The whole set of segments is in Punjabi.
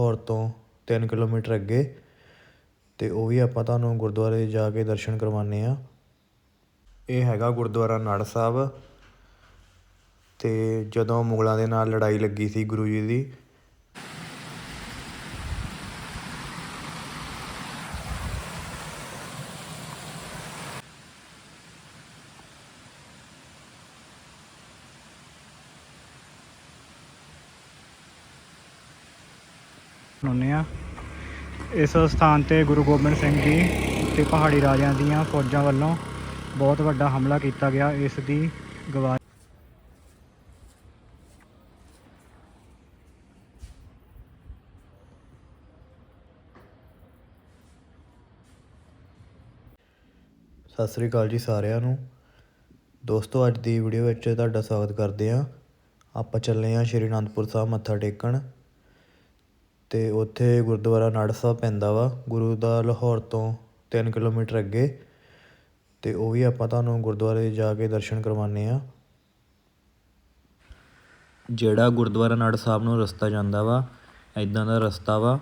ਲਾਹੌਰ ਤੋਂ ਤਿੰਨ ਕਿਲੋਮੀਟਰ ਅੱਗੇ ਅਤੇ ਉਹ ਵੀ ਆਪਾਂ ਤੁਹਾਨੂੰ ਗੁਰਦੁਆਰੇ ਜਾ ਕੇ ਦਰਸ਼ਨ ਕਰਵਾਉਂਦੇ ਹਾਂ। ਇਹ ਹੈਗਾ ਗੁਰਦੁਆਰਾ ਨੜ ਸਾਹਿਬ ਅਤੇ ਜਦੋਂ ਮੁਗਲਾਂ ਦੇ ਨਾਲ ਲੜਾਈ ਲੱਗੀ ਸੀ ਗੁਰੂ ਜੀ ਦੀ ਮਨਾਉਂਦੇ ਆ ਇਸ ਸਥਾਨ ਤੇ ਗੁਰੂ ਗੋਬਿੰਦ ਸਿੰਘ ਜੀ ਤੇ ਪਹਾੜੀ ਰਾਜਿਆਂ ਦੀਆਂ ਫੌਜਾਂ ਵੱਲੋਂ ਬਹੁਤ ਵੱਡਾ ਹਮਲਾ ਕੀਤਾ ਗਿਆ। ਇਸ ਦੀ ਗਵਾਹੀ ਸਤਿ ਸ੍ਰੀ ਅਕਾਲ ਜੀ ਸਾਰਿਆਂ ਨੂੰ। ਦੋਸਤੋ, ਅੱਜ ਦੀ ਵੀਡੀਓ ਵਿੱਚ ਤੁਹਾਡਾ ਸਵਾਗਤ ਕਰਦੇ ਹਾਂ। ਆਪਾਂ ਚੱਲੇ ਹਾਂ ਸ਼੍ਰੀ ਅਨੰਦਪੁਰ ਸਾਹਿਬ ਮੱਥਾ ਟੇਕਣ। ਅਤੇ ਉੱਥੇ ਗੁਰਦੁਆਰਾ ਨੜ ਸਾਹਿਬ ਪੈਂਦਾ ਵਾ, ਗੁਰੂ ਦਾ ਲਾਹੌਰ ਤੋਂ ਤਿੰਨ ਕਿਲੋਮੀਟਰ ਅੱਗੇ। ਅਤੇ ਉਹ ਵੀ ਆਪਾਂ ਤੁਹਾਨੂੰ ਗੁਰਦੁਆਰੇ ਜਾ ਕੇ ਦਰਸ਼ਨ ਕਰਵਾਉਂਦੇ ਹਾਂ। ਜਿਹੜਾ ਗੁਰਦੁਆਰਾ ਨੜ ਸਾਹਿਬ ਨੂੰ ਰਸਤਾ ਜਾਂਦਾ ਵਾ ਇੱਦਾਂ ਦਾ ਰਸਤਾ ਵਾ।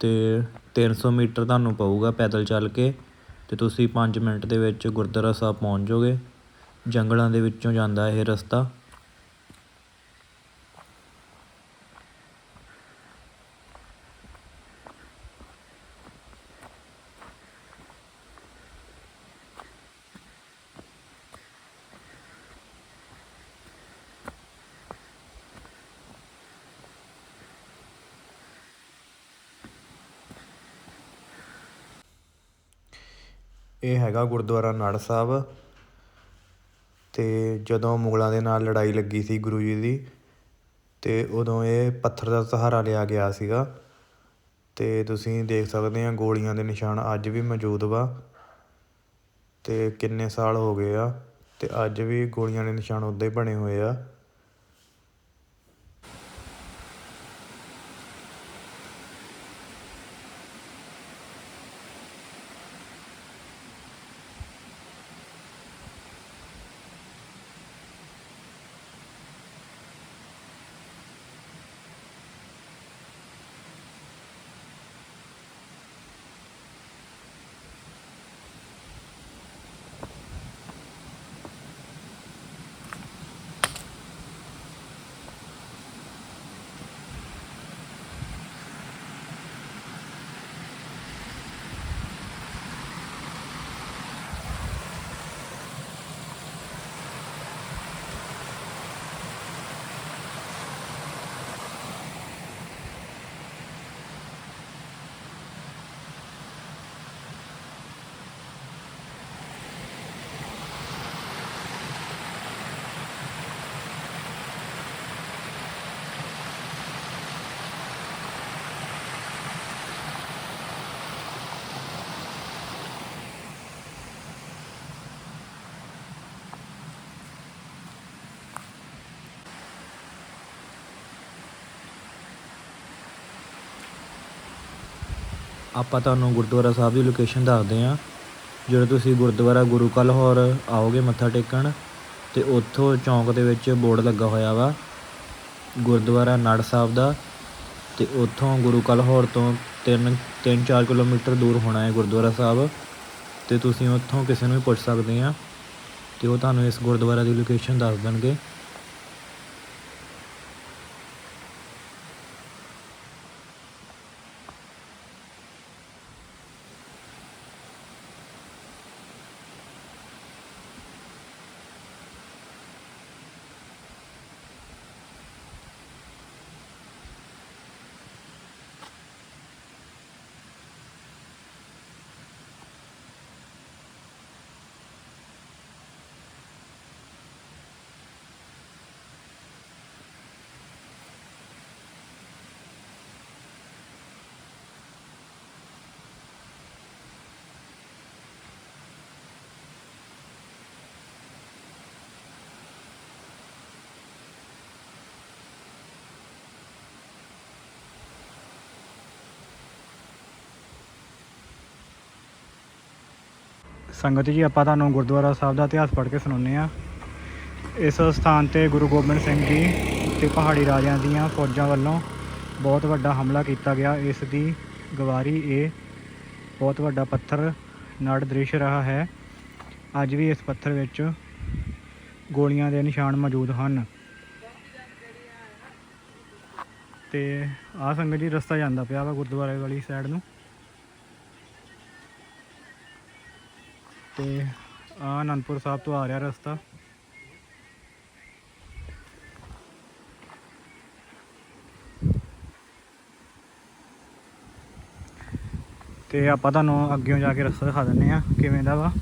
ਤੇ 300 ਮੀਟਰ ਤੁਹਾਨੂੰ ਪਊਗਾ ਪੈਦਲ ਚੱਲ ਕੇ। ਅਤੇ ਤੁਸੀਂ ਪੰਜ ਮਿੰਟ ਦੇ ਵਿੱਚ ਗੁਰਦੁਆਰਾ ਸਾਹਿਬ ਪਹੁੰਚ ਜਾਓਗੇ। ਜੰਗਲਾਂ ਦੇ ਵਿੱਚੋਂ ਜਾਂਦਾ ਇਹ ਰਸਤਾ। ਇਹ ਹੈਗਾ ਗੁਰਦੁਆਰਾ ਨੜ ਸਾਹਿਬ। ਅਤੇ ਜਦੋਂ ਮੁਗਲਾਂ ਦੇ ਨਾਲ ਲੜਾਈ ਲੱਗੀ ਸੀ ਗੁਰੂ ਜੀ ਦੀ ਅਤੇ ਉਦੋਂ ਇਹ ਪੱਥਰ ਦਾ ਸਹਾਰਾ ਲਿਆ ਗਿਆ ਸੀਗਾ। ਅਤੇ ਤੁਸੀਂ ਦੇਖ ਸਕਦੇ ਆ ਗੋਲੀਆਂ ਦੇ ਨਿਸ਼ਾਨ ਅੱਜ ਵੀ ਮੌਜੂਦ ਵਾ। ਅਤੇ ਕਿੰਨੇ ਸਾਲ ਹੋ ਗਏ ਆ ਅਤੇ ਅੱਜ ਵੀ ਗੋਲੀਆਂ ਦੇ ਨਿਸ਼ਾਨ ਉੱਦਾਂ ਹੀ ਬਣੇ ਹੋਏ ਆ। ਆਪਾਂ ਤੁਹਾਨੂੰ ਗੁਰਦੁਆਰਾ ਸਾਹਿਬ ਦੀ ਲੋਕੇਸ਼ਨ ਦੱਸਦੇ ਹਾਂ। ਜਦੋਂ ਤੁਸੀਂ ਗੁਰਦੁਆਰਾ ਗੁਰੂ ਕਾ ਲਾਹੌਰ ਆਓਗੇ ਮੱਥਾ ਟੇਕਣ, ਤੇ ਉੱਥੋਂ ਚੌਂਕ ਦੇ ਵਿੱਚ ਬੋਰਡ ਲੱਗਾ ਹੋਇਆ ਵਾ, ਗੁਰਦੁਆਰਾ ਨੜ ਸਾਹਿਬ ਦਾ, ਤੇ ਉੱਥੋਂ ਗੁਰੂ ਕਾ ਲਾਹੌਰ ਤੋਂ 3 3-4 ਕਿਲੋਮੀਟਰ ਦੂਰ ਹੋਣਾ ਹੈ ਗੁਰਦੁਆਰਾ ਸਾਹਿਬ, ਤੇ ਤੁਸੀਂ ਉੱਥੋਂ ਕਿਸੇ ਨੂੰ ਵੀ ਪੁੱਛ ਸਕਦੇ ਆ ਤੇ ਉਹ ਤੁਹਾਨੂੰ ਇਸ ਗੁਰਦੁਆਰਾ ਦੀ ਲੋਕੇਸ਼ਨ ਦੱਸ ਦੇਣਗੇ। ਸੰਗਤ ਜੀ, ਆਪਾਂ ਤੁਹਾਨੂੰ ਗੁਰਦੁਆਰਾ ਸਾਹਿਬ ਦਾ ਇਤਿਹਾਸ ਪੜ੍ਹ ਕੇ ਸੁਣਾਉਂਦੇ ਆ ਇਸ ਸਥਾਨ ਤੇ ਗੁਰੂ ਗੋਬਿੰਦ ਸਿੰਘ ਜੀ ਤੇ ਪਹਾੜੀ ਰਾਜਿਆਂ ਦੀਆਂ ਫੌਜਾਂ ਵੱਲੋਂ ਬਹੁਤ ਵੱਡਾ ਹਮਲਾ ਕੀਤਾ ਗਿਆ। ਇਸ ਦੀ ਗਵਾਰੀ ਇਹ ਬਹੁਤ ਵੱਡਾ ਪੱਥਰ ਨੜ ਦ੍ਰਿਸ਼ ਰਿਹਾ ਹੈ। ਅੱਜ ਵੀ ਇਸ ਪੱਥਰ ਵਿੱਚ ਗੋਲੀਆਂ ਦੇ ਨਿਸ਼ਾਨ ਮੌਜੂਦ ਹਨ। ਤੇ ਆ ਸੰਗਤ ਜੀ ਰਸਤਾ ਜਾਂਦਾ ਪਿਆ ਵਾ ਗੁਰਦੁਆਰੇ ਵਾਲੀ ਸਾਈਡ ਨੂੰ। ਤੇ ਆ ਅਨੰਦਪੁਰ ਸਾਹਿਬ ਤੋਂ ਆ ਰਿਹਾ ਰਸਤਾ। ਤੇ ਆਪਾਂ ਤੁਹਾਨੂੰ ਅੱਗਿਓਂ ਜਾ ਕੇ ਰਸਤਾ ਦਿਖਾ ਦਿੰਨੇ ਆ ਕਿਵੇਂ ਦਾ ਵਾ।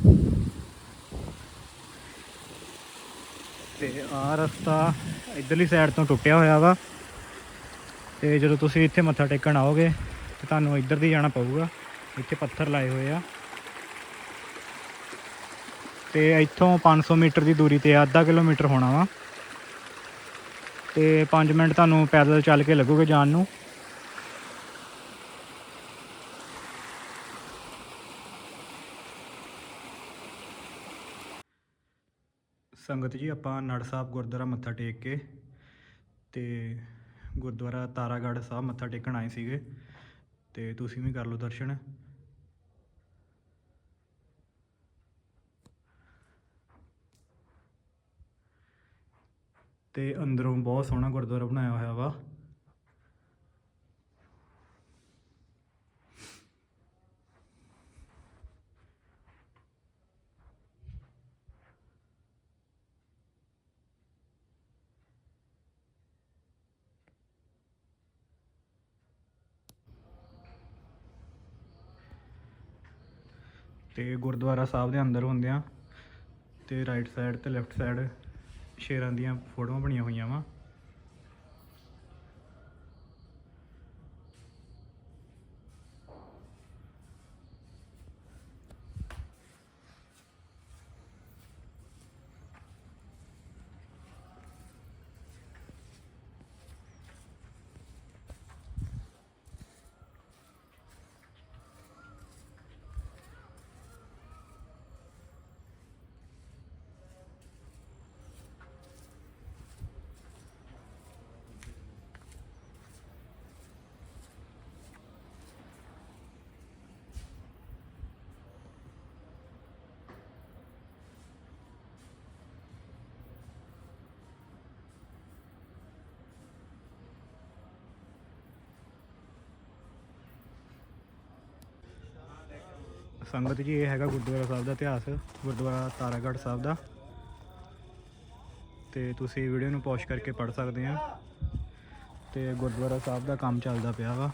ਤੇ ਆ ਰਸਤਾ ਇਧਰਲੀ ਸਾਈਡ ਤੋਂ ਟੁੱਟਿਆ ਹੋਇਆ ਵਾ। ਤੇ ਜਦੋਂ ਤੁਸੀਂ ਇੱਥੇ ਮੱਥਾ ਟੇਕਣ ਆਓਗੇ, ਤੇ ਤੁਹਾਨੂੰ ਇੱਧਰ ਦੀ ਜਾਣਾ ਪਊਗਾ। ਇੱਥੇ ਪੱਥਰ ਲਾਏ ਹੋਏ ਆ। ਤੇ ਇੱਥੋਂ 500 ਮੀਟਰ ਦੀ ਦੂਰੀ ਤੇ ਆ, ਅੱਧਾ ਕਿਲੋਮੀਟਰ ਹੋਣਾ ਵਾ। ਤੇ 5 ਮਿੰਟ ਤੁਹਾਨੂੰ ਪੈਦਲ ਚੱਲ ਕੇ ਲੱਗੂਗੇ ਜਾਣ ਨੂੰ। ਸੰਗਤ ਜੀ ਆਪਾਂ ਨੜ ਸਾਹਿਬ ਗੁਰਦੁਆਰਾ ਮੱਥਾ ਟੇਕ ਕੇ ਤੇ ਗੁਰਦੁਆਰਾ ਤਾਰਾਗੜ੍ਹ ਸਾਹਿਬ ਮੱਥਾ ਟੇਕਣ ਆਏ ਸੀਗੇ। ਤੇ ਤੁਸੀਂ ਵੀ ਕਰ ਲਓ ਦਰਸ਼ਨ। ਤੇ ਅੰਦਰੋਂ ਬਹੁਤ ਸੋਹਣਾ ਗੁਰਦੁਆਰਾ ਬਣਾਇਆ ਹੋਇਆ ਵਾ। ਤੇ ਗੁਰਦੁਆਰਾ ਸਾਹਿਬ ਦੇ ਅੰਦਰ ਹੁੰਦੇ ਆ ਤੇ ਰਾਈਟ ਸਾਈਡ ਤੇ ਲੈਫਟ ਸਾਈਡ ਸ਼ੇਰਾਂ ਦੀਆਂ ਫੋਟੋਆਂ ਬਣੀਆਂ ਹੋਈਆਂ ਵਾ। ਸੰਗਤ ਜੀ, ਇਹ ਹੈਗਾ ਗੁਰਦੁਆਰਾ ਸਾਹਿਬ ਦਾ ਇਤਿਹਾਸ, ਗੁਰਦੁਆਰਾ ਤਾਰਾਗੜ੍ਹ ਸਾਹਿਬ ਦਾ। ਤੇ ਤੁਸੀਂ ਵੀਡੀਓ ਨੂੰ ਪੌਸ਼ ਕਰਕੇ ਪੜ੍ਹ ਸਕਦੇ ਆ। ਤੇ ਗੁਰਦੁਆਰਾ ਸਾਹਿਬ ਦਾ ਕੰਮ ਚੱਲਦਾ ਪਿਆ ਵਾ।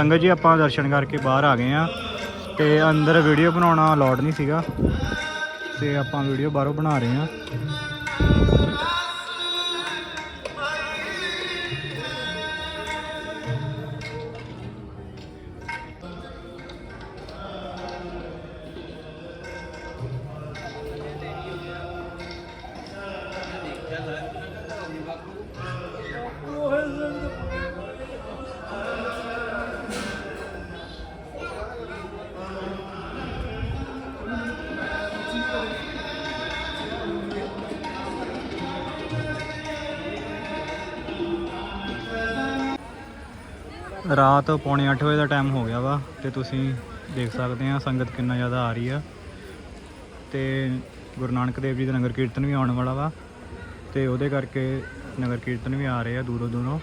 ਸੰਗਤ ਜੀ, ਆਪਾਂ ਦਰਸ਼ਨ ਕਰਕੇ ਬਾਹਰ ਆ ਗਏ ਆ ਤੇ ਅੰਦਰ ਵੀਡੀਓ ਬਣਾਉਣਾ ਅਲਾਉਡ ਨਹੀਂ ਸੀਗਾ ਤੇ ਆਪਾਂ ਵੀਡੀਓ ਬਾਹਰੋਂ ਬਣਾ ਰਹੇ ਆ ਰਾਤ ਪੌਣੇ 8 ਵਜੇ ਦਾ ਟਾਈਮ ਹੋ ਗਿਆ ਵਾ ਤੇ ਤੁਸੀਂ ਦੇਖ ਸਕਦੇ ਆ ਸੰਗਤ ਕਿੰਨਾ ਜ਼ਿਆਦਾ ਆ ਰਹੀ ਆ। ਤੇ ਗੁਰੂ ਨਾਨਕ ਦੇਵ ਜੀ ਦਾ ਨਗਰ ਕੀਰਤਨ ਵੀ ਆਉਣ ਵਾਲਾ ਵਾ ਤੇ ਉਹਦੇ ਕਰਕੇ ਨਗਰ ਕੀਰਤਨ ਵੀ ਆ ਰਹੇ ਆ ਦੂਰੋਂ ਦੂਰੋਂ।